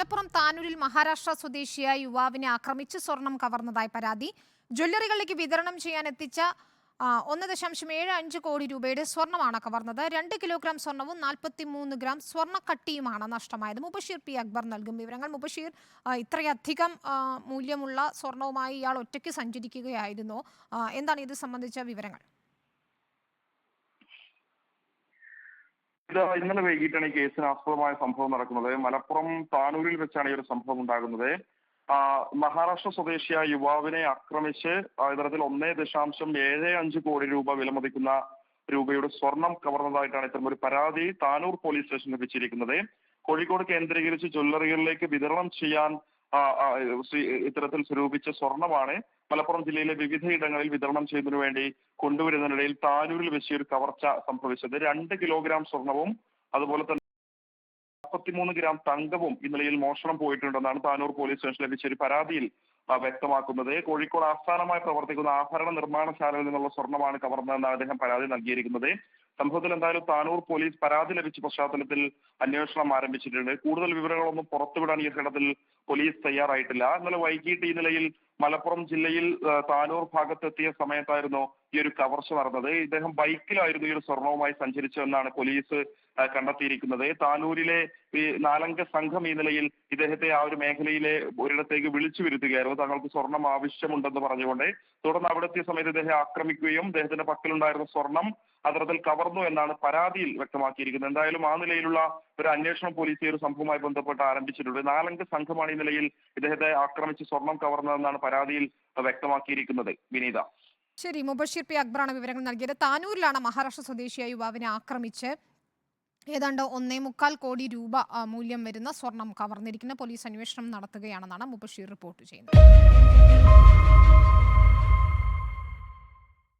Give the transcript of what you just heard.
മലപ്പുറം താനൂരിൽ മഹാരാഷ്ട്ര സ്വദേശിയായ യുവാവിനെ ആക്രമിച്ച് സ്വർണം കവർന്നതായി പരാതി. ജ്വല്ലറികളിലേക്ക് വിതരണം ചെയ്യാൻ എത്തിച്ച ഒന്ന് ദശാംശം ഏഴ് അഞ്ച് കോടി രൂപയുടെ സ്വർണമാണ് കവർന്നത്. രണ്ട് കിലോഗ്രാം സ്വർണവും നാൽപ്പത്തി മൂന്ന് ഗ്രാം സ്വർണക്കട്ടിയുമാണ് നഷ്ടമായത്. മുബഷീർ പി അക്ബർ നൽകും വിവരങ്ങൾ. മുബഷീർ ഇത്രയധികം മൂല്യമുള്ള സ്വർണവുമായി ഇയാൾ ഒറ്റയ്ക്ക് സഞ്ചരിക്കുകയായിരുന്നു. എന്താണ് ഇത് സംബന്ധിച്ച വിവരങ്ങൾ? ഇത് ഇന്നലെ വൈകിട്ടാണ് ഈ കേസിന് ആസ്പദമായ സംഭവം നടക്കുന്നത്. മലപ്പുറം താനൂരിൽ വെച്ചാണ് ഈ ഒരു സംഭവം ഉണ്ടാകുന്നത്. മഹാരാഷ്ട്ര സ്വദേശിയായ യുവാവിനെ ആക്രമിച്ച് ഇത്തരത്തിൽ ഒന്നേ ദശാംശം ഏഴ് അഞ്ച് കോടി രൂപ വിലമതിക്കുന്ന രൂപയുടെ സ്വർണം കവർന്നതായിട്ടാണ് ഇത്തരം ഒരു പരാതി താനൂർ പോലീസ് സ്റ്റേഷൻ ലഭിച്ചിരിക്കുന്നത് കോഴിക്കോട് കേന്ദ്രീകരിച്ച് ജ്വല്ലറികളിലേക്ക് വിതരണം ചെയ്യാൻ ഇത്തരത്തിൽ സ്വരൂപിച്ച സ്വർണമാണ് മലപ്പുറം ജില്ലയിലെ വിവിധയിടങ്ങളിൽ വിതരണം ചെയ്യുന്നതിനു വേണ്ടി കൊണ്ടുവരുന്നതിനിടയിൽ താനൂരിൽ വെച്ച് ഒരു കവർച്ച സംഭവിച്ചത്. രണ്ട് കിലോഗ്രാം സ്വർണവും അതുപോലെ തന്നെ നാൽപ്പത്തിമൂന്ന് ഗ്രാം തങ്കവും ഇന്നലെയിൽ നിലയിൽ മോഷണം പോയിട്ടുണ്ടെന്നാണ് താനൂർ പോലീസ് സ്റ്റേഷൻ ലഭിച്ച ഒരു പരാതിയിൽ വ്യക്തമാക്കുന്നത്. കോഴിക്കോട് ആസ്ഥാനമായി പ്രവർത്തിക്കുന്ന ആഭരണ നിർമ്മാണശാലയിൽ നിന്നുള്ള സ്വർണമാണ് കവർന്നതെന്നാണ് അദ്ദേഹം പരാതി നൽകിയിരിക്കുന്നത്. സംഭവത്തിൽ എന്തായാലും താനൂർ പോലീസ് പരാതി ലഭിച്ച പശ്ചാത്തലത്തിൽ അന്വേഷണം ആരംഭിച്ചിട്ടുണ്ട്. കൂടുതൽ വിവരങ്ങളൊന്നും പുറത്തുവിടാൻ ഈ ഘട്ടത്തിൽ പോലീസ് തയ്യാറായിട്ടില്ല. ഇന്നലെ വൈകിട്ട് ഈ നിലയിൽ മലപ്പുറം ജില്ലയിൽ താനൂർ ഭാഗത്തെത്തിയ സമയത്തായിരുന്നു ഈ ഒരു കവർച്ച നടന്നത്. ഇദ്ദേഹം ബൈക്കിലായിരുന്നു ഈ ഒരു സ്വർണവുമായി സഞ്ചരിച്ചതെന്നാണ് പോലീസ് കണ്ടെത്തിയിരിക്കുന്നത്. താനൂരിലെ ഈ നാലംഗ സംഘം ഈ നിലയിൽ ഇദ്ദേഹത്തെ ആ ഒരു മേഖലയിലെ ഒരിടത്തേക്ക് വിളിച്ചു വരുത്തുകയായിരുന്നു. തങ്ങൾക്ക് സ്വർണം ആവശ്യമുണ്ടെന്ന് പറഞ്ഞുകൊണ്ട് തുടർന്ന് അവിടെ എത്തിയ സമയത്ത് ഇദ്ദേഹം ആക്രമിക്കുകയും ഇദ്ദേഹത്തിന്റെ പക്കലുണ്ടായിരുന്ന സ്വർണം അത്തരത്തിൽ കവർന്നു എന്നാണ് പരാതിയിൽ വ്യക്തമാക്കിയിരിക്കുന്നത്. എന്തായാലും ആ നിലയിലുള്ള ഒരു അന്വേഷണം പോലീസ് ഈ ഒരു സംഭവവുമായി ബന്ധപ്പെട്ട് ആരംഭിച്ചിട്ടുണ്ട്. നാലംഗ സംഘമാണ് ഈ നിലയിൽ ഇദ്ദേഹത്തെ ആക്രമിച്ച് സ്വർണം കവർന്നതെന്നാണ് പരാതിയിൽ വ്യക്തമാക്കിയിരിക്കുന്നത്. വിനീത. ശരി മുബഷീർ പി അക്ബറാണ് വിവരങ്ങൾ നൽകിയത്. താനൂരിലാണ് മഹാരാഷ്ട്ര സ്വദേശിയായ യുവാവിനെ ആക്രമിച്ച് ഏതാണ്ട് ഒന്നേ മുക്കാൽ കോടി രൂപ മൂല്യം വരുന്ന സ്വർണം കവർന്നിരിക്കുന്ന പോലീസ് അന്വേഷണം നടത്തുകയാണെന്നാണ് മുബഷീർ റിപ്പോർട്ട് ചെയ്യുന്നത്.